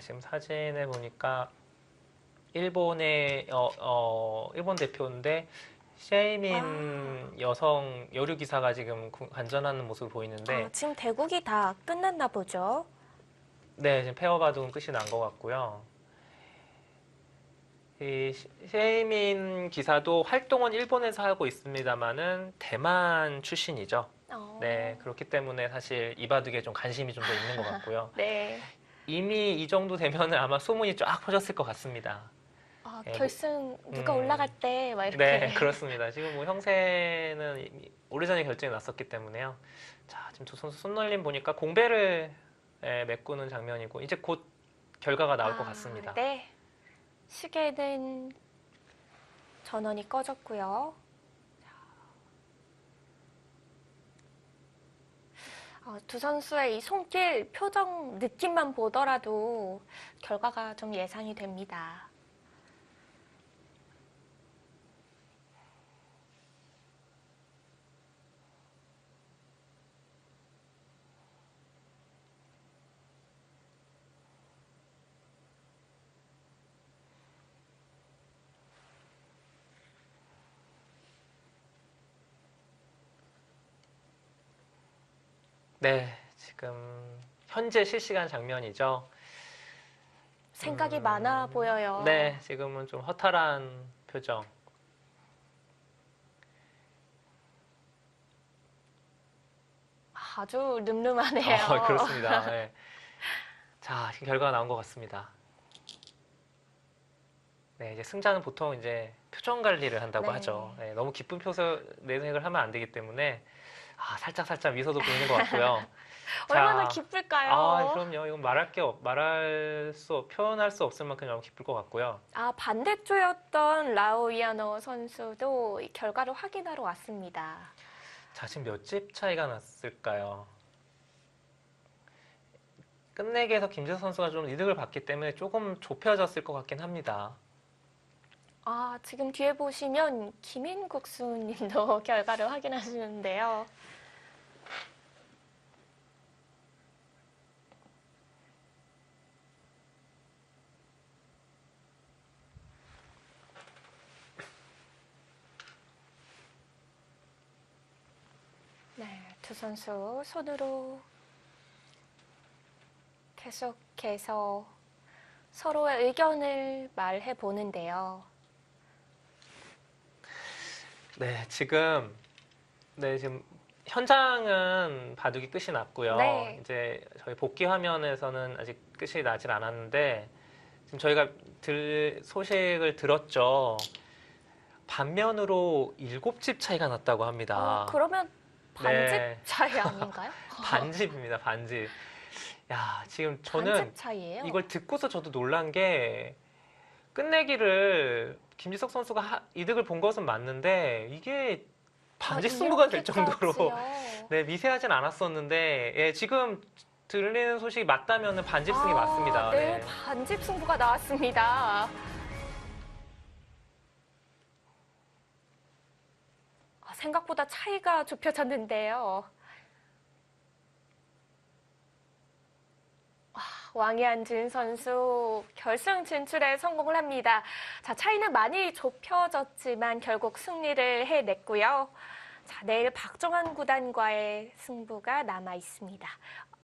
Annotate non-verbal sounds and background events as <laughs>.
지금 사진을 보니까 일본의 어, 어, 일본 대표인데 셰이민 여성 여류 기사가 지금 구- 관전하는 모습을 보이는데 아, 지금 대국이 다 끝났나 보죠. 네, 지금 페어 바둑은 끝이 난 것 같고요. 이 시- 셰이민 기사도 활동은 일본에서 하고 있습니다만은 대만 출신이죠. 어, 네, 그렇기 때문에 사실 이 바둑에 좀 관심이 좀 더 있는 것 <laughs> 같고요. 네. 이미 이 정도 되면은 아마 소문이 쫙 퍼졌을 것 같습니다. 아, 네, 결승 누가 음. 올라갈 때 막 이렇게. 네, <laughs> 그렇습니다. 지금 뭐 형세는 오래전에 결정이 났었기 때문에요. 자, 지금 두 선수 손놀림 보니까 공배를 예, 메꾸는 장면이고 이제 곧 결과가 나올 것 아, 같습니다. 네. 시계는 전원이 꺼졌고요. 두 선수의 이 손길 표정 느낌만 보더라도 결과가 좀 예상이 됩니다. 네, 지금 현재 실시간 장면이죠. 생각이 음, 많아 보여요. 네, 지금은 좀 허탈한 표정. 아주 늠름하네요. 어, <laughs> 그렇습니다. 네. 자, 결과가 나온 것 같습니다. 네, 이제 승자는 보통 이제 표정 관리를 한다고 네. 하죠. 네, 너무 기쁜 표정 내색을 하면 안 되기 때문에 아, 살짝 살짝 미소도 보이는 것 <laughs> 같고요. 얼마나 자, 기쁠까요? 아, 그럼요. 이건 말할 게 없, 말할 수, 없- 표현할 수 없을 만큼 너무 기쁠 것 같고요. 아, 반대쪽이었던 라오 이아노 선수도 이 결과를 확인하러 왔습니다. 자, 지금 몇 집 차이가 났을까요? 끝내기에서 김재수 선수가 좀 이득을 봤기 때문에 조금 좁혀졌을 것 같긴 합니다. 아, 지금 뒤에 보시면 김인국수 님도 <laughs> 결과를 확인하시는데요. 네, 두 선수 손으로 계속해서 서로의 의견을 말해 보는데요. 네, 지금 네, 지금 현장은 바둑이 끝이 났고요. 네. 이제 저희 복귀 화면에서는 아직 끝이 나질 않았는데 지금 저희가 들 소식을 들었죠. 반면으로 일곱 집 차이가 났다고 합니다. 어, 그러면 반집 네. 차이 <laughs> 아닌가요? 반집입니다, 반집. 야, 지금 저는 반집 차이예요. 이걸 듣고서 저도 놀란 게 끝내기를 김지석 선수가 하- 이득을 본 것은 맞는데 이게 반집 아, 승부가 될? 정도로 <laughs> 네, 미세하진 않았었는데 예, 지금 들리는 소식이 맞다면 반집 승이 아, 맞습니다. 네, 네. 반집 승부가 나왔습니다. 아, 생각보다 차이가 좁혀졌는데요. 아, 왕이한진 선수 결승 진출에 성공을 합니다. 자, 차이는 많이 좁혀졌지만 결국 승리를 해냈고요. 자, 내일 박정환 구단과의 승부가 남아 있습니다.